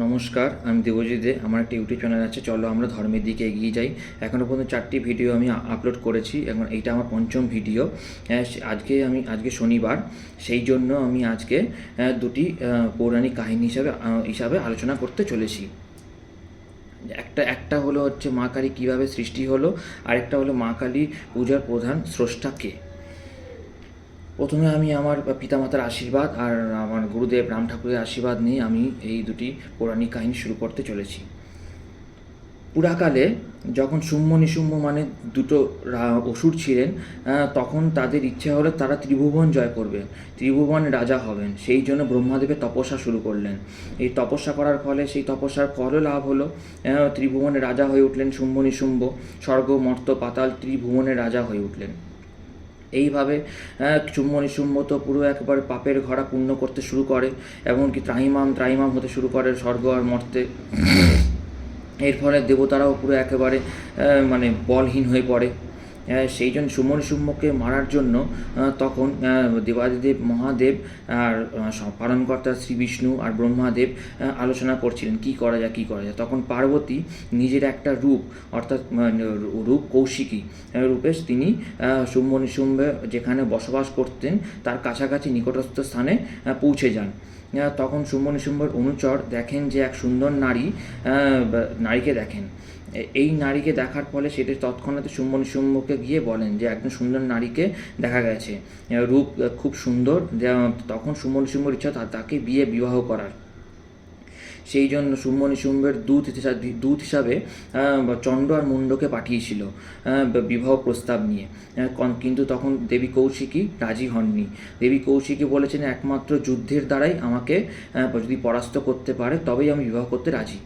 নমস্কার, আমি দেবজিৎ দে, আমার একটা ইউটিউব চ্যানেল আছে, চলো আমরা ধর্মের দিকে এগিয়ে যাই। এখনও পর্যন্ত চারটি ভিডিও আমি আপলোড করেছি, এখন এইটা আমার পঞ্চম ভিডিও আজকে আমি আজকে শনিবার, সেই জন্য আমি আজকে দুটি পৌরাণিক কাহিনী হিসাবে হিসাবে আলোচনা করতে চলেছি। একটা একটা হলো হচ্ছে মা কালী কীভাবে সৃষ্টি হলো, আরেকটা হলো মা কালী পূজার প্রধান স্রষ্টা কে। প্রথমে আমি আমার পিতামাতার আশীর্বাদ আর আমার গুরুদেব রাম ঠাকুরের আশীর্বাদ নিয়ে আমি এই দুটি পৌরাণিক কাহিনী শুরু করতে চলেছি। পুরাকালে যখন শুম্ভ নিশুম্ভ মানে দুটো অসুর ছিলেন তখন তাদের ইচ্ছে হলো তারা ত্রিভুবন জয় করবে ত্রিভুবন রাজা হবেন। সেই জন্য ব্রহ্মাদেবের তপস্যা শুরু করলেন। এই তপস্যা করার ফলে সেই তপস্যার ফলও লাভ হলো। আহ, ত্রিভুবনে রাজা হয়ে উঠলেন শুম্ভ নিশুম্ভ স্বর্গ মর্ত পাতাল ত্রিভুবনের রাজা হয়ে উঠলেন। এইভাবে চুম্বনি চুম্বতো পুরো একবারে পাপের ঘোড়া পূর্ণ করতে শুরু করে, এমনকি ত্রাহিমাম ত্রাহিমাম হতে শুরু করে স্বর্গ আর মর্তে। এর ফলে দেবতারাও পুরো একেবারে মানে বলহীন হয়ে পড়ে। আহ, সেই জন্য সুমন সুম্যকে মারার জন্য তখন দেবাদিদেব মহাদেব আর পালনকর্তা শ্রী বিষ্ণু আর ব্রহ্মাদেব আলোচনা করছিলেন কি করা যায় কি করা যায়। তখন পার্বতী নিজের একটা রূপ অর্থাৎ রূপ কৌশিকী রূপে তিনি শুম্ভ নিশুম্ভে যেখানে বসবাস করতেন তার কাছাকাছি নিকটস্থ স্থানে পৌঁছে যান। তখন শুম্ভ সুম্বর অনুচর দেখেন যে এক সুন্দর নারী নারীকে দেখেন। এই নারীকে দেখার ফলে সেটি তৎক্ষণাৎ শুম্ভ নিশুম্ভকে গিয়ে বলেন যে একজন সুন্দর নারীকে দেখা গেছে। রূপ খুব সুন্দর। তখন শুম্ভ নিশুম্ভর ইচ্ছা তাকে বিয়ে, বিবাহ করার। সেই জন্য সুম্মনি সুম্বের দূত দূত হিসাবে চণ্ড আর মুন্ডকে পাঠিয়েছিল বিবাহ প্রস্তাব নিয়ে। কিন্তু তখন দেবী কৌশিকী রাজি হননি। দেবী কৌশিকী বলেছেন, একমাত্র যুদ্ধের দ্বারাই আমাকে যদি পরাস্ত করতে পারে, তবেই আমি বিবাহ করতে রাজি।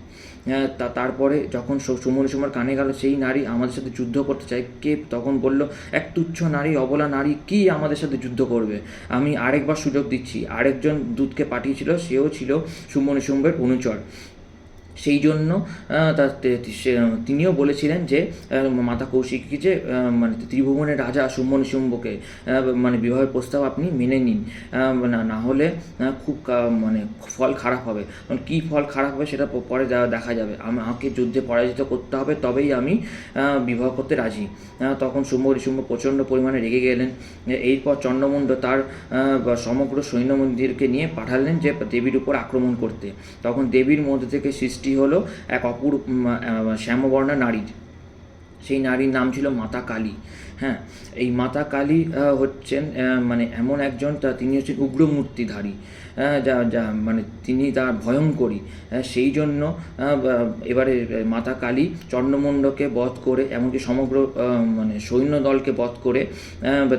তারপরে যখন সুমন সুমার কানে গেল, সেই নারী আমাদের সাথে যুদ্ধ করতে চায়। কে তখন বলল, এক তুচ্ছ নারী, অবলা নারী, কি আমাদের সাথে যুদ্ধ করবে? আমি আরেকবার সুযোগ দিচ্ছি। আরেকজন দূতকে পাঠিয়েছিল, সেও ছিল সুমন সুম্বের অনুচর। সেই জন্য তিনিও বলেছিলেন যে মাতা কৌশিকী যে মানে ত্রিভুবনের রাজা শুম্ভ নিশুম্ভকে আহ, মানে বিবাহের প্রস্তাব আপনি মেনে নিন। না হলে খুব মানে ফল খারাপ হবে। কী ফল খারাপ হবে সেটা পরে দেখা যাবে। আমাকে যুদ্ধে পরাজিত করতে হবে তবেই আমি বিবাহ করতে রাজি। তখন শুম্ভ নিশুম্ভ প্রচণ্ড পরিমাণে রেগে গেলেন। এরপর চন্দ্রমুণ্ড তার সমগ্র সৈন্য মন্দিরকে নিয়ে পাঠালেন যে দেবীর উপর আক্রমণ করতে। তখন দেবীর মধ্যে থেকে সৃষ্টি হলো এক অপূর শ্যামবর্ণা নারীর। সেই নারীর নাম ছিল মাতা কালী। হ্যাঁ এই মাতা কালী হচ্ছেন মানে এমন একজন, তা- তিনি হচ্ছেন উগ্রমূর্তিধারী যা যা মানে তিনি তার ভয়ঙ্করী। সেই জন্য এবারে মাতা কালী চন্দ্রমণ্ডকে বধ করে, এমনকি সমগ্র মানে সৈন্য দলকে বধ করে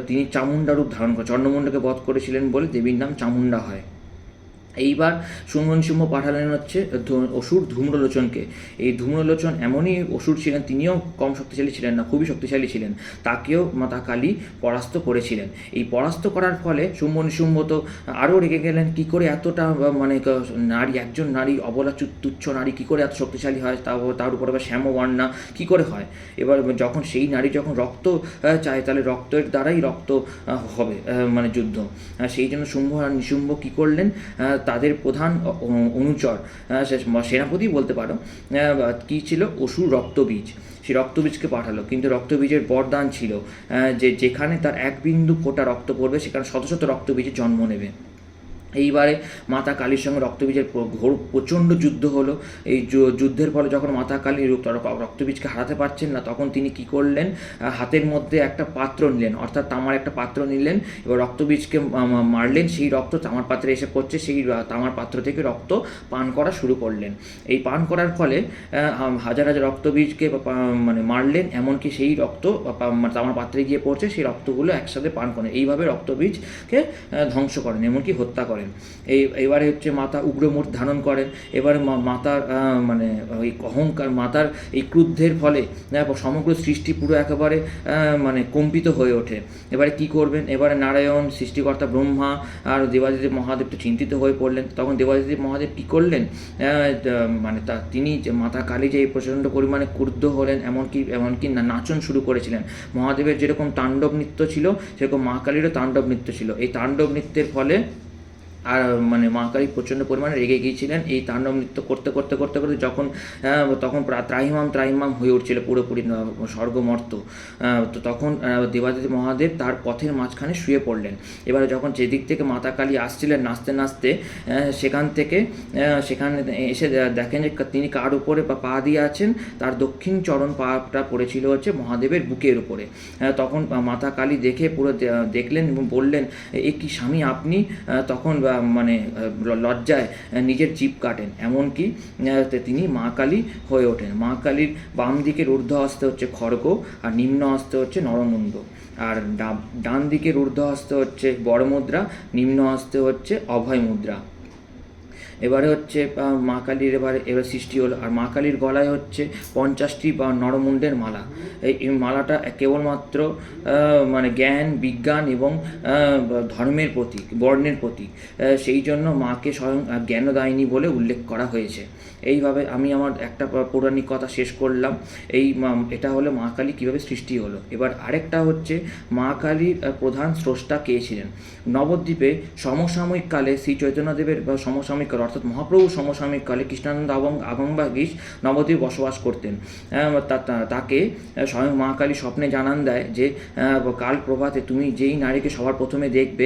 তিনি চামুণ্ডা রূপ ধারণ করে, চন্দ্রমণ্ডকে বধ করেছিলেন বলে দেবীর নাম চামুণ্ডা হয়। এইবার সুমন সিংহ পাঠালেন হচ্ছে অসুর ধূম্রলোচনকে। এই ধূম্রলোচন এমনই অসুর ছিলেন, তিনিও কম শক্তিশালী ছিলেন না, খুবই শক্তিশালী ছিলেন। তাকেও মাতা কালী পরাস্ত করেছিলেন। এই পরাস্ত করার ফলে সুমন সিংহ তো আরও রেগে গেলেন, কি করে এতটা মানে নারী, একজন নারী অবলা তুচ্ছ নারী কি করে এত শক্তিশালী হয় তা তার উপর আবার শ্যামবর্ণা কি করে হয়? এবার যখন সেই নারী যখন রক্ত চায়, তাহলে রক্তের দ্বারাই রক্ত হবে মানে যুদ্ধ। সেই জন্য শুম্ভ আর নিশুম্ভ কী করলেন তাদের প্রধান অনুচর সেনাপতি বলতে পারো কী ছিল? অসুর রক্তবীজ। সে রক্তবীজকে পাঠালো, কিন্তু রক্তবীজের বরদান ছিল যে, যেখানে তার এক বিন্দু ফোটা রক্ত পড়বে, সেখানে শত শত রক্তবীজের জন্ম নেবে। এইবারে মাতা কালীর সঙ্গে রক্তবীজের ঘোর প্রচণ্ড যুদ্ধ হলো। এই যুদ্ধের ফলে যখন মাতা কালী রক্তবীজকে হারাতে পারছেন না, তখন তিনি কি করলেন? হাতের মধ্যে একটা পাত্র নিলেন, অর্থাৎ তামার একটা পাত্র নিলেন, এবার রক্তবীজকে মারলেন, সেই রক্ত তামার পাত্রে এসে পড়ছে, সেই তামার পাত্র থেকে রক্ত পান করা শুরু করলেন। এই পান করার ফলে হাজার হাজার রক্তবীজকে মানে মারলেন, এমনকি সেই রক্ত তামার পাত্রে গিয়ে পড়ছে, সেই রক্তগুলো একসাথে পান করেন। এইভাবে রক্তবীজকে ধ্বংস করেন, এমনকি হত্যা করেন। এই, এবারে হচ্ছে মাতা উগ্রমূর্তি ধারণ করেন। এবারে মাতার মানে ওই অহংকার, মাতার এই ক্রুদ্ধের ফলে সমগ্র সৃষ্টি পুরো একেবারে মানে কম্পিত হয়ে ওঠে। এবারে কি করবেন? এবারে নারায়ণ, সৃষ্টিকর্তা ব্রহ্মা আর দেবাদিদেব মহাদেব তো চিন্তিত হয়ে পড়লেন। তখন দেবাদিদেব মহাদেব কী করলেন? মানে তা, তিনি যে মাতা কালী যে এই প্রচণ্ড পরিমাণে ক্রুদ্ধ হলেন, এমনকি এমনকি নাচন শুরু করেছিলেন। মহাদেবের যেরকম তাণ্ডব নৃত্য ছিল, সেরকম মা কালীরও তাণ্ডব নৃত্য ছিল। এই তাণ্ডব নৃত্যের ফলে আর মানে মা কালী প্রচণ্ড পরিমাণে রেগে গিয়েছিলেন। এই তাণ্ডব নৃত্য করতে করতে করতে করতে যখন তখন ত্রাহিমাম ত্রাহিমাম হয়ে উঠছিল পুরোপুরি স্বর্গমর্ত। তো তখন আহ, মহাদেব তার পথের মাঝখানে শুয়ে পড়লেন। এবারে যখন যেদিক থেকে মাতা কালী আসছিলেন নাচতে নাচতে সেখান থেকে সেখানে এসে দেখেন যে তিনি কার উপরে বা পা দিয়ে আছেন তার দক্ষিণ চরণ পাটা পড়েছিল হচ্ছে মহাদেবের বুকের উপরে। তখন মাতা কালী দেখে পুরো দেখলেন এবং বললেন এ কি স্বামী আপনি? তখন মানে লজ্জায় নিজের জীব কাটেন। এমনকি তিনি মা কালী হয়ে ওঠেন। মা কালীর বাম দিকের ঊর্ধ্ব হস্তে হচ্ছে খড়গ, আর নিম্ন হস্তে হচ্ছে নরমুণ্ড আর ডান দিকের ঊর্ধ্ব হস্তে হচ্ছে বড় মুদ্রা নিম্ন হস্তে হচ্ছে অভয় মুদ্রা এবারে হচ্ছে মা কালীর এবারে, এবার সৃষ্টি হলো। আর মা কালীর গলায় হচ্ছে পঞ্চাশটি, বা নরমুণ্ডের মালা। এই মালাটা কেবলমাত্র মানে জ্ঞান, বিজ্ঞান এবং ধর্মের প্রতীক, বর্ণের প্রতীক। সেই জন্য মাকে স্বয়ং জ্ঞানদায়িনী বলে উল্লেখ করা হয়েছে। এইভাবে আমি আমার একটা পৌরাণিক কথা শেষ করলাম। এই এটা হলো মা কালী কীভাবে সৃষ্টি হলো। এবার আরেকটা হচ্ছে, মা কালীর প্রধান স্রষ্টা কে ছিলেন? নবদ্বীপে সমসাময়িক কালে শ্রী চৈতন্যদেবের, বা সমসাময়িক অর্থাৎ মহাপ্রভু সমসাময়িক কালে কৃষ্ণানন্দ এবং আগমবাগীশ নবদ্বীপ বসবাস করতেন। তাকে স্বয়ং মহাকালী স্বপ্নে জানান দেয় যে কাল প্রভাতে তুমি যেই নারীকে সবার প্রথমে দেখবে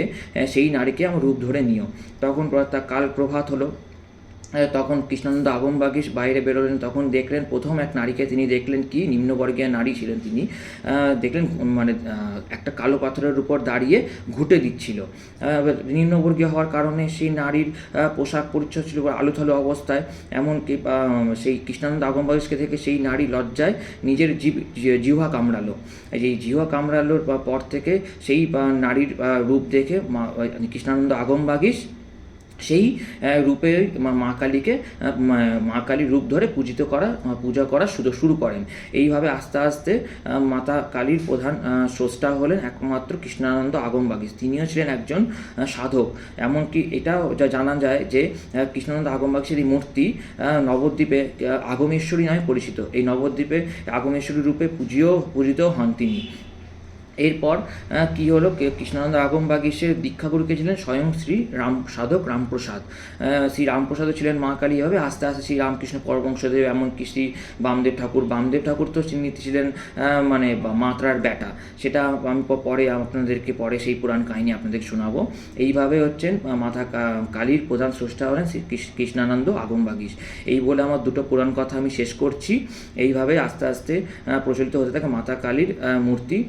সেই নারীকে আমার রূপ ধরে নিও। তখন তার কাল প্রভাত হলো। তখন কৃষ্ণানন্দ আগমবাগীশ বাইরে বেরোলেন। তখন দেখলেন প্রথম এক নারীকে তিনি দেখলেন কি? নিম্নবর্গীয় নারী ছিলেন তিনি। দেখলেন মানে একটা কালো পাথরের উপর দাঁড়িয়ে ঘুঁটে দিচ্ছিল। নিম্নবর্গীয় হওয়ার কারণে সেই নারীর পোশাক পরিচ্ছদ ছিল আলোথালো অবস্থায়। এমনকি সেই কৃষ্ণানন্দ আগমবাগীশকে থেকে সেই নারী লজ্জায় নিজের জীব, জি- জিহ্বা কামড়ালো। এই জিহ্বা কামড়ালোর পর- থেকে সেই নারীর রূপ দেখে কৃষ্ণানন্দ আগমবাগীশ সেই রূপে মা কালীকে মা- কালীর রূপ ধরে পূজিত করা পূজা করা শুরু শুরু করেন। এইভাবে আস্তে আস্তে মাতা কালীর প্রধান স্রষ্টা হলেন একমাত্র কৃষ্ণানন্দ আগমবাগীশ তিনিও ছিলেন একজন সাধক। এমনকি এটাও যা জানা যায় যে কৃষ্ণানন্দ আগমবাগীশের এই মূর্তি নবদ্বীপে আগমেশ্বরী নামে পরিচিত। এই নবদ্বীপে আগমেশ্বরী রূপে পুজিও পূজিত হন তিনি। এরপর কি হলো? কৃষ্ণানন্দ আগমবাগীশের দীক্ষাগুরু কে ছিলেন স্বয়ং শ্রী রাম সাধক রামপ্রসাদ। শ্রী রামপ্রসাদও ছিলেন মা কালী হবে। আস্তে আস্তে শ্রী রামকৃষ্ণ পরবংশদেব এমনকি শ্রী বামদেব ঠাকুর বামদেব ঠাকুর তো তিনি ছিলেন মানে মাত্রার বেটা সেটা আমি পরে আপনাদেরকে পরে সেই পুরাণ কাহিনী আপনাদের শোনাবো। এইভাবে হচ্ছেন মাথা কালীর প্রধান স্রষ্টা হলেন শ্রী কৃষ- কৃষ্ণানন্দ আগমবাগীশ। এই বলে আমার দুটো পুরাণ কথা আমি শেষ করছি। এইভাবে আস্তে আস্তে প্রচলিত হতে থাকে মাতা কালীর মূর্তি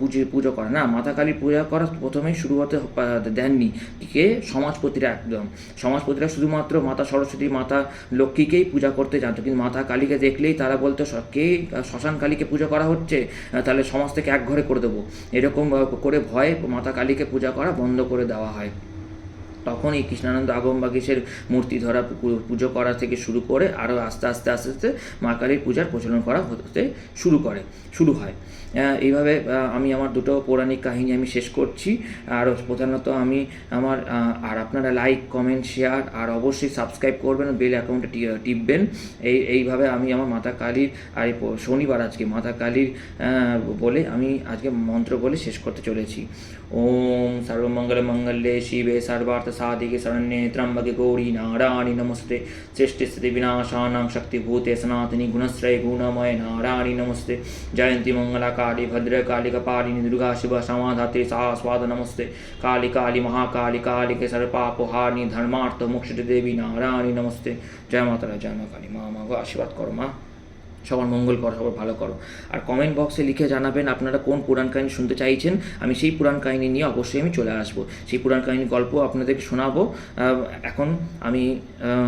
পুজো পুজো করে। না, মাতা কালী পূজা করা প্রথমেই শুরু হতে দেননি। কে? সমাজপতিরা একদম। সমাজপতিরা শুধুমাত্র মাতা সরস্বতী, মাতা লক্ষ্মীকেই পূজা করতে জানতো। কিন্তু মাতা কালীকে দেখলেই তারা বলতো কে শ্মশান কালীকে পূজা করা হচ্ছে? তাহলে সমাজ থেকে এক ঘরে করে দেবো। এরকম করে ভয়ে মাতা কালীকে পূজা করা বন্ধ করে দেওয়া হয়। তখন এই কৃষ্ণানন্দ আগমবাগীশের মূর্তি ধরা পুজো করা থেকে শুরু করে আরও আস্তে আস্তে আস্তে আস্তে মা কালীর পূজার প্রচলন করা হতে শুরু করে, শুরু হয়। এইভাবে আমি আমার দুটো পৌরাণিক কাহিনী আমি শেষ করছি। আর প্রধানত আমি আমার আর আপনারা লাইক কমেন্ট শেয়ার আর অবশ্যই সাবস্ক্রাইব করবেন বেল অ্যাকাউন্টে টিপবেন। এই, এইভাবে আমি আমার মাতা কালীর, আর শনিবার আজকে মাতা কালীর বলে আমি আজকে মন্ত্র বলে শেষ করতে চলেছি। ॐ सर्वमङ्गलमङ्गल्ये शिवे सर्वार्थसाधिके शरण्ये त्र्यम्बके गौरी नारायणि नमस्ते सृष्टिस्थितिविनाशानां शक्तिभूते सनातनि गुणश्रय गुणमय नारायणि नमस्ते जयन्ति मङ्गलाकाली भद्रकालिकपालिनि दुर्गा शिव समाधात्री सास्वाद नमस्ते काली काली महाकाली कालिके सर्वपापहारिणी धर्मार्थमोक्षित नारायणि नमस्ते जय माता जय मा काली মা আমাকে আশীর্বাদ করো সবার মঙ্গল করো, সবার ভালো করো। আর কমেন্ট বক্সে লিখে জানাবেন আপনারা কোন পুরাণ কাহিনী শুনতে চাইছেন। আমি সেই পুরাণ কাহিনী নিয়ে অবশ্যই আমি চলে আসব। সেই পুরাণ কাহিনী গল্প আপনাদেরকে শোনাবো। এখন আমি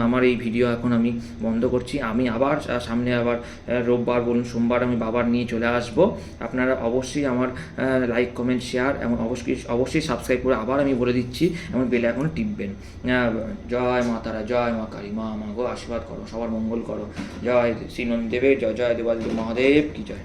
আমার এই ভিডিও এখন আমি বন্ধ করছি। আমি আবার সামনে আবার রোববার বলুন, সোমবার আমি বাবার নিয়ে চলে আসব। আপনারা অবশ্যই আমার লাইক কমেন্ট শেয়ার এবং অবশ্যই অবশ্যই সাবস্ক্রাইব করে আবার আমি বলে দিচ্ছি এবং বেলে এখন টিপবেন। জয় মা তারা, জয় মা কালী, মা মা গো, আশীর্বাদ করো, সবার মঙ্গল করো। জয় শ্রী নন্দী দেবের জয় জয় দেবাদিদেব মহাদেব কি জয়